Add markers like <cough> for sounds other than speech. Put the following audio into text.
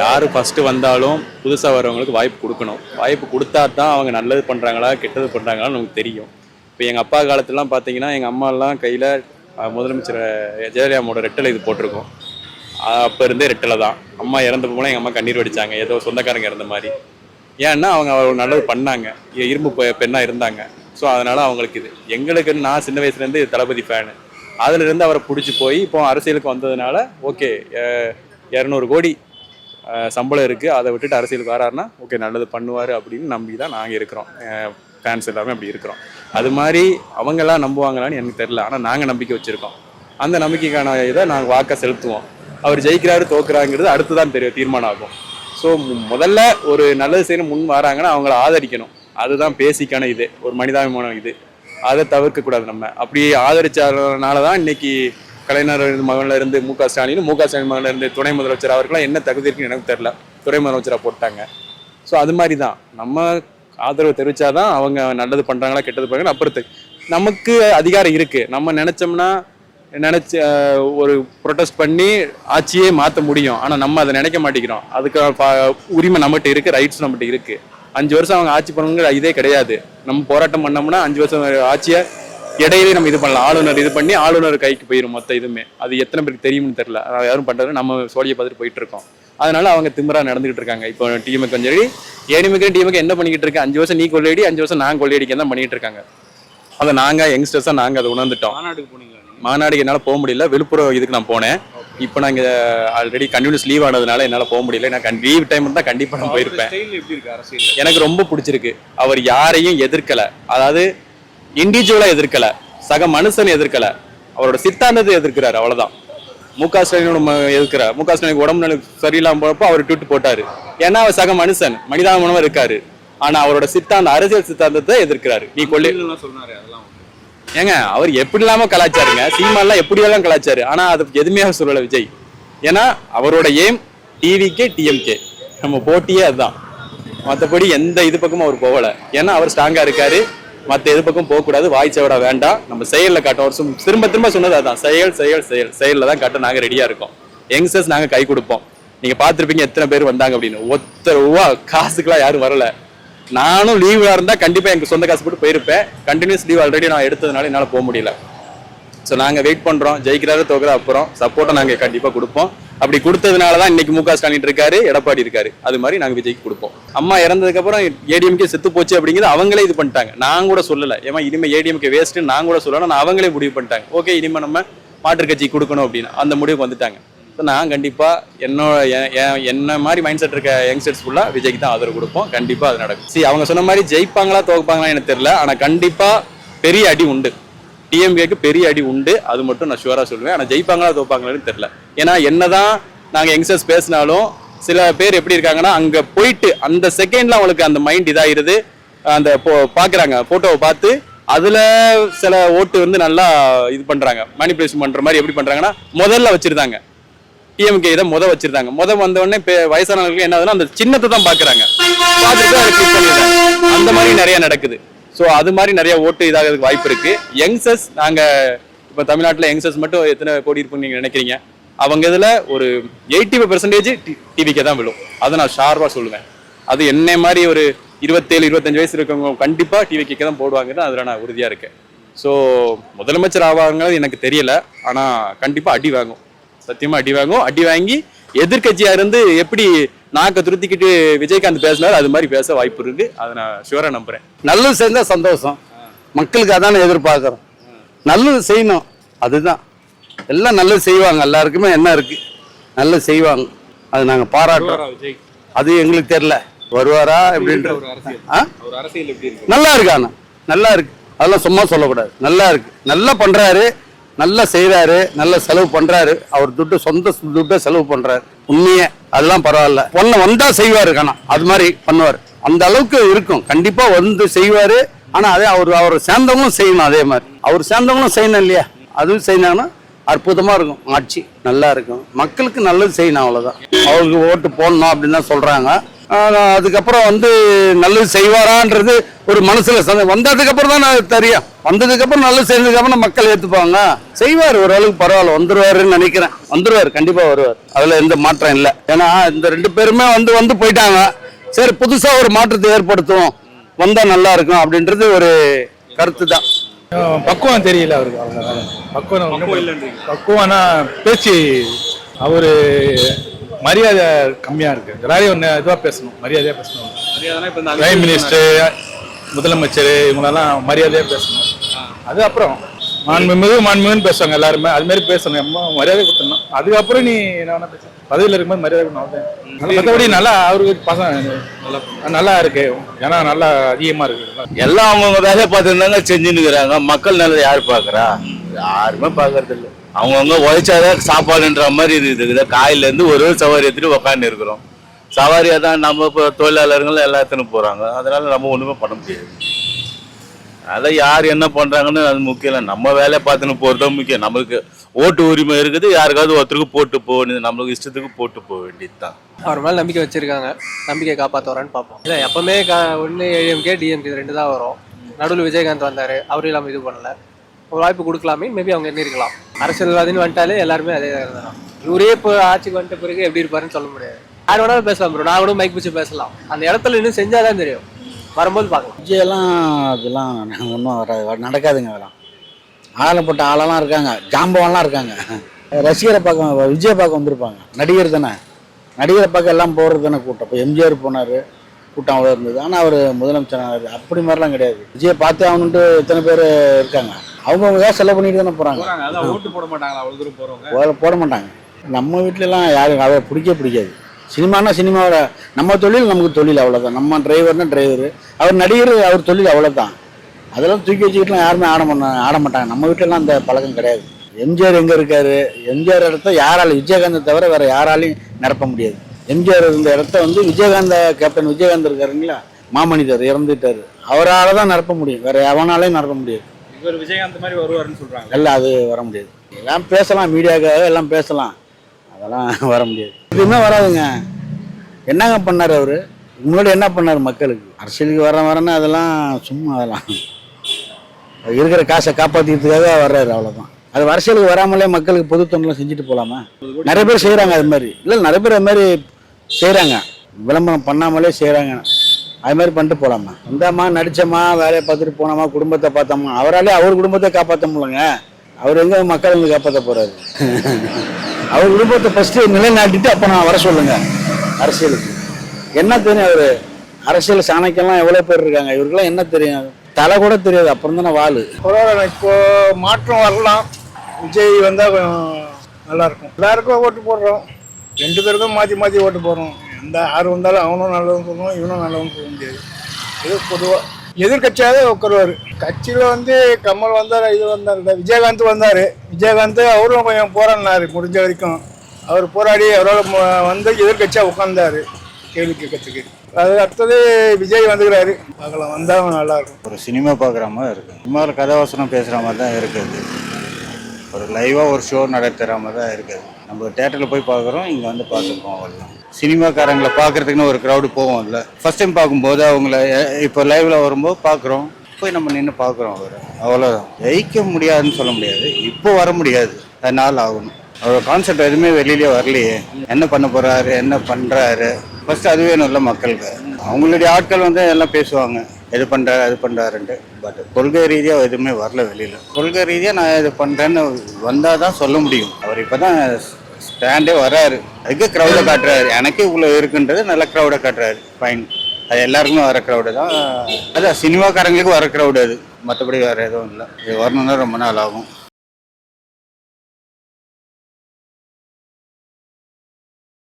யார் ஃபஸ்ட்டு வந்தாலும் புதுசாக வரவங்களுக்கு வாய்ப்பு கொடுக்கணும். வாய்ப்பு கொடுத்தா தான் அவங்க நல்லது பண்ணுறாங்களா கெட்டது பண்ணுறாங்களான்னு நமக்கு தெரியும். இப்போ எங்கள் அப்பா காலத்துலலாம் பார்த்தீங்கன்னா எங்கள் அம்மாலாம் கையில் முதலமைச்சர் ஜெயலலிதாவோட ரெட்டலை இது போட்டிருக்கோம். அப்போ இருந்தே ரெட்டலை தான். அம்மா இறந்த போல எங்கள் அம்மா கண்ணீர் வடித்தாங்க ஏதோ சொந்தக்காரங்க இறந்த மாதிரி. ஏன்னா அவங்க அவ்வளோ நல்லது பண்ணாங்க. இரும்பு பெண்ணாக இருந்தாங்க. ஸோ அதனால் அவங்களுக்கு இது. எங்களுக்கு நான் சின்ன வயசுலேருந்து தளபதி ஃபேனு அதுலேருந்து அவரை பிடிச்சி போய் இப்போ அரசியலுக்கு வந்ததுனால ஓகே இரநூறு கோடி சம்பளம் இருக்குது அதை விட்டுட்டு அரசியலுக்கு வராருன்னா ஓகே நல்லது பண்ணுவார் அப்படின்னு நம்பி தான் நாங்கள் இருக்கிறோம் ஃபேன்ஸ் எல்லாமே அப்படி இருக்கிறோம். அது மாதிரி அவங்கெல்லாம் நம்புவாங்களான்னு எனக்கு தெரில ஆனால் நாங்கள் நம்பிக்கை வச்சுருக்கோம். அந்த நம்பிக்கைக்கான இதை நாங்கள் வாக்கை செலுத்துவோம். அவர் ஜெயிக்கிறாரு தோக்குறாங்கிறது அடுத்து தான் தெரியும் தீர்மானம் ஆகும் ஸோ முதல்ல ஒரு நல்லது செய்யணும் முன் வராங்கன்னா அவங்கள ஆதரிக்கணும். அதுதான் பேசிக்கான இது. ஒரு மனிதாபிமானம் இது. அதை தவிர்க்கக்கூடாது நம்ம. அப்படி ஆதரிச்சதுனால தான் இன்னைக்கு கலைஞர் மகனில் இருந்து மு க ஸ்டாலின் மு க ஸ்டாலின் மகனில் இருந்து துணை முதலமைச்சர் அவர்களாம் என்ன தகுதி இருக்குன்னு எனக்கு தெரில. துணை முதலமைச்சராக போட்டாங்க. ஸோ அது மாதிரி தான் நம்ம ஆதரவு தெரிவித்தாதான் அவங்க நல்லது பண்ணுறாங்களா கெட்டது பண்ணுறாங்க அப்புறத்து நமக்கு அதிகாரம் இருக்குது நம்ம நினச்சோம்னா நினச்சி ஒரு ப்ரொட்டஸ்ட் பண்ணி ஆட்சியே மாற்ற முடியும். ஆனால் நம்ம அதை நினைக்க மாட்டேங்கிறோம். அதுக்கு உரிமை நம்மகிட்ட இருக்குது ரைட்ஸ் நம்மகிட்ட இருக்குது அஞ்சு வருஷம் அவங்க ஆட்சி பண்ணுங்கிற இதே கிடையாது. நம்ம போராட்டம் பண்ணோம்னா அஞ்சு வருஷம் ஆட்சியை இடையிலே நம்ம இது பண்ணலாம். ஆளுநர் இது பண்ணி ஆளுநர் கைக்கு போயிடும் மொத்த இதுவுமே. அது எத்தனை பேருக்கு தெரியும்னு தெரியல. யாரும் பண்றது நம்ம சோழியை பார்த்துட்டு போயிட்டு இருக்கோம் அதனால அவங்க திமிரா நடந்துகிட்டு இருக்காங்க. இப்போ டிஎம்க்கு கொஞ்சம் ஏடிஎம்க்கு டிஎம்க்கு என்ன பண்ணிக்கிட்டு இருக்கு? அஞ்சு வருஷம் நீ கொள்ளையடி அஞ்சு வருஷம் நான் கொள்ளையடிக்க தான் பண்ணிட்டு இருக்காங்க. அதை நாங்க யங்ஸ்டர்ஸா நாங்க அதை உணர்ந்துட்டோம். போனீங்களா மாநாடுக்கு என்னால் போக முடியல. விழுப்புரம் இதுக்கு நான் போனேன். இப்போ நான் இங்கே ஆல்ரெடி கண்டினியூஸ் லீவ் ஆனதுனால என்னால் போக முடியல. நான் லீவ் டைம் இருந்தால் கண்டிப்பாக நான் போயிருப்பேன். எனக்கு ரொம்ப பிடிச்சிருக்கு. அவர் யாரையும் எதிர்க்கல. அதாவது இண்டிவிஜுவலா எதிர்க்கல சக மனுஷன் எதிர்க்கல அவரோட சித்தாந்தத்தை எதிர்க்கிறாரு அவ்வளவுதான். மு க ஸ்டாலினோட எதிர்க்கிறார். மு க உடம்பு நிலை சரியில்லாம போறப்போ அவர் ட்விட் போட்டாரு. ஏன்னா அவர் சக மனுஷன் மனிதாபனமா இருக்காரு. ஆனா அவரோட சித்தாந்த அரசியல் சித்தாந்தத்தை எதிர்க்கிறாரு. நீ கொள்ளை சொன்னாரு அதெல்லாம். ஏங்க அவர் எப்படி இல்லாம கலாச்சாருங்க? சீமான்லாம் எப்படி எல்லாம் கலாச்சாரு? ஆனா அது எதுவுமே அவர் சொல்லல விஜய். ஏன்னா அவரோட ஏம் டிவிக்கே டிஎம்கே நம்ம போட்டியே அதுதான். மற்றபடி எந்த இது பக்கமும் அவர் போகல. ஏன்னா அவர் ஸ்ட்ராங்கா இருக்காரு. மற்ற எது பக்கம் போகக்கூடாது. வாய் சவடா வேண்டாம் நம்ம செயலில் காட்டும் சும்- திரும்ப திரும்ப சொன்னது அதுதான் செயல் செயல் செயல். செயலில் தான் காட்ட நாங்கள் ரெடியாக இருக்கோம். யங்ஸ்டர்ஸ் நாங்கள் கை கொடுப்போம். நீங்கள் பார்த்துருப்பீங்க எத்தனை பேர் வந்தாங்க அப்படின்னு. ஒத்த ரூபா காசுக்கெல்லாம் யாரும் வரல. நானும் லீவாக இருந்தால் கண்டிப்பாக எங்கள் சொந்த காசு போட்டு போயிருப்பேன். கண்டினியூஸ் லீவ் ஆல்ரெடி நான் எடுத்ததுனால என்னால் போக முடியல. ஸோ நாங்கள் வெயிட் பண்ணுறோம் ஜெயிக்கிறாரு தோக்குற அப்புறம் சப்போர்ட்டை நாங்கள் கண்டிப்பாக கொடுப்போம். அப்படி கொடுத்ததுனால தான் இன்னைக்கு மு க ஸ்டாலின் இருக்காரு எடப்பாடி இருக்காரு. அது மாதிரி நாங்கள் விஜய்க்கு கொடுப்போம். அம்மா இறந்ததுக்கு அப்புறம் ஏடிஎம்கே செத்து போச்சு அப்படிங்கிறது அவங்களே இது பண்ணிட்டாங்க. நான் கூட சொல்லலை. ஏமா இனிமேல் ஏடிஎம்கே வேஸ்ட்டு நான் கூட சொல்லலை. நான் அவங்களே முடிவு பண்ணிட்டாங்க. ஓகே இனிமேல் நம்ம மாற்றுக் கட்சி கொடுக்கணும் அப்படின்னு. அந்த முடிவுக்கு வந்துட்டாங்க. ஸோ நான் கண்டிப்பாக என்னோட என்ன மாதிரி மைண்ட் செட் இருக்க யங்ஸ்டர்ஸ் ஃபுல்லாக விஜய்க்கு தான் ஆதரவு கொடுப்போம். கண்டிப்பாக அது நடக்கும். சரி அவங்க சொன்ன மாதிரி ஜெயிப்பாங்களா தோப்பாங்களா எனக்கு தெரியல. ஆனால் கண்டிப்பாக பெரிய அடி உண்டு. டிஎம்கேக்கு பெரிய அடி உண்டு. அது மட்டும் நான் ஷுவராக சொல்லுவேன். ஆனால் ஜெயிப்பாங்களா தோப்பாங்களான்னு தெரியல. ஏன்னா என்னதான் நாங்கள் யங்ஸ்டர்ஸ் பேசினாலும் சில பேர் எப்படி இருக்காங்கன்னா அங்கே போயிட்டு அந்த செகண்ட்ல அவங்களுக்கு அந்த மைண்ட் இதாகிடுது அந்த போ- பார்க்குறாங்க ஃபோட்டோவை பார்த்து அதில் சில ஓட்டு வந்து நல்லா இது பண்ணுறாங்க மேனிபுலேஷன் பண்ணுற மாதிரி எப்படி பண்ணுறாங்கன்னா முதல்ல வச்சுருந்தாங்க. டிஎம்கே இதை முத வச்சிருந்தாங்க. முத வந்தவொடனே வயசானவர்களுக்கு பெ- என்ன ஆகுதுன்னா அந்த சின்னத்தை தான் பார்க்குறாங்க பார்த்துட்டு பண்ணிடுறாங்க. அந்த மாதிரி நிறைய நடக்குது. ஸோ அது மாதிரி நிறைய ஓட்டு இதாகிறதுக்கு வாய்ப்பு இருக்குது யங்ஸ்டர்ஸ் நாங்கள் இப்போ தமிழ்நாட்டில் யங்ஸ்டர்ஸ் மட்டும் எத்தனை கோடி இருக்குன்னு நீங்கள் நினைக்கிறீங்க? அவங்க இதுல ஒரு எயிட்டி ஃபைவ் பர்சன்டேஜ் டிவிக்கே தான் விழும். அதை நான் ஷார்வா சொல்லுவேன். அது என்ன மாதிரி ஒரு இருபத்தேழு இருபத்தஞ்சு வயசு இருக்கவங்க கண்டிப்பா டிவிக்கு தான் போடுவாங்கன்னு அதுல நான் உறுதியா இருக்கேன். ஸோ முதலமைச்சர் ஆவாங்கிறது எனக்கு தெரியல. ஆனா கண்டிப்பா அடி வாங்கும். சத்தியமா அடி வாங்கும். அடி வாங்கி எதிர்க்கட்சியா இருந்து எப்படி நாக்க துருத்திக்கிட்டு விஜயகாந்த் பேசினாரு அது மாதிரி பேச வாய்ப்பு இருக்கு. அதை நான் ஷுவரா நம்புறேன். நல்லது செஞ்சா சந்தோஷம். மக்களுக்கு அதானே எதிர்பார்க்குறோம். நல்லது செய்யணும். அதுதான். எல்லாம் நல்லது செய்வாங்க. எல்லாருக்குமே என்ன இருக்கு? நல்லது செய்வாங்க. அது நாங்கள் பாராட்டுறோம். அது எங்களுக்கு தெரியல. வருவாரா எப்படின்ற நல்லா இருக்கு ஆனா. நல்லா இருக்கு. அதெல்லாம் சும்மா சொல்லக்கூடாது. நல்லா இருக்கு. நல்லா பண்றாரு. நல்லா செய்றாரு. நல்லா செலவு பண்றாரு. அவர் துட்டு சொந்த துட்டை செலவு பண்றாரு. உண்மையே. அதெல்லாம் பரவாயில்ல. பொண்ணு வந்தா செய்வாரு ஆனா அது மாதிரி பண்ணுவார். அந்த அளவுக்கு இருக்கும். கண்டிப்பா வந்து செய்வாரு. ஆனா அதே அவர் அவர் சேர்ந்தவங்களும் செய்யணும் அதே மாதிரி. அவர் சேர்ந்தவங்களும் செய்யணும் இல்லையா? அதுவும் செய்யணும்னா அற்புதமாக இருக்கும். ஆட்சி நல்லா இருக்கும். மக்களுக்கு நல்லது செய்யணும் அவ்வளோதான் அவருக்கு ஓட்டு போடணும் அப்படின்னு தான் சொல்கிறாங்க அதுக்கப்புறம் வந்து நல்லது செய்வாரான்றது ஒரு மனசில் சந்த வந்ததுக்கப்புறம் தான் நான் தெரியும். வந்ததுக்கப்புறம் நல்லது செய்யறதுக்கு மக்கள் ஏற்றுப்பாங்க செய்வார் ஓரளவுக்கு பரவாயில்ல. வந்துருவாருன்னு நினைக்கிறேன். வந்துடுவார் கண்டிப்பாக வருவார். அதில் எந்த மாற்றம் இல்லை. ஏன்னா இந்த ரெண்டு பேருமே வந்து வந்து போயிட்டாங்க. சரி புதுசாக ஒரு மாற்றத்தை ஏற்படுத்தும் வந்தால் நல்லா இருக்கும் அப்படின்றது ஒரு கருத்து தான் பக்குவம் தெரியல அவருக்கு அவ்வளவுதான். பக்குவம். பக்குவம்னா பேச்சு அவரு மரியாதை கம்மியா இருக்கு. எல்லாரையும் ஒன்று இதுவா பேசணும் மரியாதையா பேசணும். பிரைம் மினிஸ்டர் முதலமைச்சர் இவங்களெல்லாம் மரியாதையா பேசணும். அது அப்புறம் மாண்புமிகு மாண்புமிகுன்னு பேசுவாங்க எல்லாருமே. அது மாதிரி பேசணும். மரியாதை கொடுத்துடணும். அதுக்கப்புறம் நீ என்ன வேணா பேச. பதவியில் இருக்கும்போது மரியாதை கொடுக்கணும். மற்றபடி நல்லா அவருக்கு பசங்க நல்லா இருக்கு. ஏன்னா நல்லா அதிகமா இருக்கு. எல்லாம் அவங்கவுங்க வேலையை பார்த்துருந்தாங்க செஞ்சுன்னு மக்கள் நல்லது யார் பார்க்கறா? யாருமே பார்க்கறது இல்லை. அவங்கவுங்க உழைச்சாதான் சாப்பாடுன்ற மாதிரி இருக்குது. காயில இருந்து ஒரு ஒரு சவாரி எடுத்துட்டு உக்காந்து இருக்கிறோம். சவாரியா தான் நம்ம இப்போ தொழிலாளர்கள் எல்லாத்துன்னு போறாங்க. அதனால நம்ம ஒண்ணுமே பண்ண முடியாது. அதான் யார் என்ன பண்றாங்கன்னு அது முக்கியம் இல்லை. நம்ம வேலையை பார்த்துன்னு போறது முக்கியம். நமக்கு ஓட்டு உரிமை இருக்குது யாருக்காவது ஒருத்தருக்கு போட்டு போக வேண்டியது நம்மளுக்கு இஷ்டத்துக்கு போட்டு போக வேண்டியது தான் அவர் மேல நம்பிக்கை வச்சிருக்காங்க. நம்பிக்கை காப்பாற்றுவாரான்னு பார்ப்போம். இல்லை எப்பவுமே க ஒன்று ஏஎம்கே டிஎம்கே ரெண்டு தான் வரும். நடுவில் விஜயகாந்த் வந்தார் அவரும் இல்லாமல் இது பண்ணல. ஒரு வாய்ப்பு கொடுக்கலாமே மேபி அவங்க என்ன இருக்கலாம் அரசியல்வாதின்னு வந்துட்டாலே எல்லாருமே அதே தான் இவரே இப்போ ஆட்சிக்கு வந்துட்ட பிறகு எப்படி இருப்பாருன்னு சொல்ல முடியாது. யார் வேணாலும் பேசலாம் ப்ரோ நான் கூட மைக் பிடிச்சி பேசலாம். அந்த இடத்துல இன்னும் செஞ்சாதான் தெரியும். வரும்போது பார்க்கலாம். விஜயெல்லாம் அதெல்லாம் ஒன்றும் வராது நடக்காதுங்க அதெல்லாம். ஆளப்பட்ட ஆளெல்லாம் இருக்காங்க. ஜாம்பவன்லாம் இருக்காங்க. ரசிகரை பார்க்க விஜயை பார்க்க வந்திருப்பாங்க. நடிகர் தானே. நடிகரை பார்க்க எல்லாம் போகிறது தானே கூட்டம். இப்போ எம்ஜிஆர் போனார் கூட்டம் அவ்வளோ இருந்தது. ஆனால் அவர் முதலமைச்சர் ஆனாரு அப்படி மாதிரிலாம் கிடையாது. விஜயை பார்த்தே ஆகணுன்ட்டு எத்தனை பேர் இருக்காங்க. அவங்கவுங்க தான் செலவு பண்ணிட்டு தானே போகிறாங்க ஓட்டு போட மாட்டாங்களா? தூரம் போறவங்க? போட மாட்டாங்க. நம்ம வீட்டிலலாம் யாரும் அவரை பிடிக்க பிடிக்காது. சினிமானா சினிமாவோட நம்ம தொழில் நமக்கு தொழில் அவ்வளோதான் நம்ம டிரைவர்னா டிரைவர் அவர் நடிகர் அவர் தொழில் அவ்வளோதான் அதெல்லாம் தூக்கி வச்சுக்கிட்டுலாம் யாருமே ஆட பண்ண ஆட மாட்டாங்க. நம்ம வீட்டிலலாம் அந்த பழக்கம் கிடையாது. எம்ஜிஆர் எங்கே இருக்காரு? எம்ஜிஆர் இடத்த யாராலையும் விஜயகாந்தை தவிர வேற யாராலையும் நிரப்ப முடியாது. எம்ஜிஆர் இருந்த இடத்த வந்து விஜயகாந்த கேப்டன் விஜயகாந்த் இருக்காருங்களா? மாமனிதர் இறந்துட்டாரு. அவரால் தான் நிரப்ப முடியும். வேற எவனாலையும் நிரப்ப முடியாது. இவர் விஜயகாந்த் மாதிரி வருவாருன்னு சொல்றாங்க. எல்லாம் அது வர முடியாது. எல்லாம் பேசலாம் மீடியாக்காக எல்லாம் பேசலாம். அதெல்லாம் <laughs> வர முடியாது. எதுவுமே வராதுங்க. என்னங்க பண்ணார் அவர்? முன்னாடி என்ன பண்ணார் மக்களுக்கு? அரசியலுக்கு வர வரேன்னு அதெல்லாம் சும்மா அதெல்லாம் இருக்கிற காசை காப்பாற்றிக்கிறதுக்காக வர்றாரு அவ்வளோதான் அது அரசியலுக்கு வராமலே மக்களுக்கு பொது தொண்டெல்லாம் செஞ்சுட்டு போகலாமா நிறைய பேர் செய்கிறாங்க அது மாதிரி. இல்லை நிறைய பேர் அது மாதிரி செய்கிறாங்க விளம்பரம் பண்ணாமலே செய்கிறாங்க அது மாதிரி பண்ணிட்டு போகலாமா வந்தாமா நடிச்சோமா வேலையை பார்த்துட்டு போனோமா குடும்பத்தை பார்த்தோமா? அவராலே அவர் குடும்பத்தை காப்பாற்ற முடியலங்க. அவர் எங்கே மக்கள் வந்து காப்பாற்ற போகிறாரு அவர் குடும்பத்தை ஃபஸ்ட்டு நிலைநாட்டிட்டு அப்போ நான் வர சொல்லுங்கள் அரசியலுக்கு. என்ன தெரியும் அவர்? அரசியல் சாணக்கெல்லாம் எவ்வளோ பேர் இருக்காங்க? இவருக்கெல்லாம் என்ன தெரியும்? தலை கூட தெரியாது அப்புறம் தானே வாளு பரவாயில்ல இப்போ மாற்றம் வரலாம். விஜய் வந்தால் கொஞ்சம் நல்லா இருக்கும். எல்லாருக்கும் ஓட்டு போடுறோம். ரெண்டு பேருக்கும் மாற்றி மாற்றி ஓட்டு போடுறோம். எந்த யார் வந்தாலும் அவனும் நல்லவன் சொல்லணும் இவனும் நல்லவன் சொல்ல முடியாது. இது பொதுவாக எதிர்கட்சியாகவே உட்காருவார். கட்சியில் வந்து கமல் வந்தார் இது வந்தார் விஜயகாந்த் வந்தார். விஜயகாந்த் அவரும் கொஞ்சம் போராடினார் முடிஞ்ச வரைக்கும். அவர் போராடி அவரோட வந்து எதிர்கட்சியாக உட்காந்தாரு கேள்வி கேட்கறதுக்கு. அது அடுத்தது விஜய் வந்துக்கிறாரு. பார்க்கலாம் வந்தால் நல்லா இருக்கும் ஒரு சினிமா பார்க்குற மாதிரி இருக்கு. சினிமாவில் கதாவசனம் பேசுகிற மாதிரி தான் இருக்குது. ஒரு லைவாக ஒரு ஷோ நடத்துகிற மாதிரி தான் இருக்குது. நம்ம தேட்டரில் போய் பார்க்குறோம் இங்கே வந்து பார்த்துருக்கோம் அவ்வளோதான் சினிமாக்காரங்களை பார்க்குறதுக்குன்னு ஒரு க்ரௌடு இல்லை ஃபர்ஸ்ட் டைம் பார்க்கும்போது அவங்கள இப்போ லைவில் வரும்போது பார்க்குறோம். போய் நம்ம நின்று பார்க்குறோம் அவர். அவ்வளோதான் ஜெயிக்க முடியாதுன்னு சொல்ல முடியாது. இப்போ வர முடியாது. அது நாள் ஆகணும். அவர் கான்செப்ட் எதுவுமே வெளியிலே வரலையே. என்ன பண்ண போகிறாரு என்ன பண்ணுறாரு ஃபர்ஸ்ட் அது வேணும்ல மக்களுக்கு அவங்களுடைய ஆட்கள் வந்து எல்லாம் பேசுவாங்க. எது பண்ணுறாரு அது பண்றாருன்ட்டு. பட் கொள்கை ரீதியாக எதுவுமே வரல வெளியில. கொள்கை ரீதியாக நான் இது பண்றேன்னு வந்தால் தான் சொல்ல முடியும். அவர் இப்பதான் ஸ்டாண்டே வராரு. அதுக்கு க்ரௌடை காட்டுறாரு. எனக்கு இவ்வளோ இருக்குன்றது நல்ல க்ரௌடை காட்டுறாரு. ஃபைன் அது எல்லாருக்குமே வர க்ரௌடு தான். அதான் சினிமாக்காரங்களுக்கு வர க்ரௌடு அது. மற்றபடி வேற எதுவும் இல்லை. இது வரணும்னா ரொம்ப நாள் ஆகும்.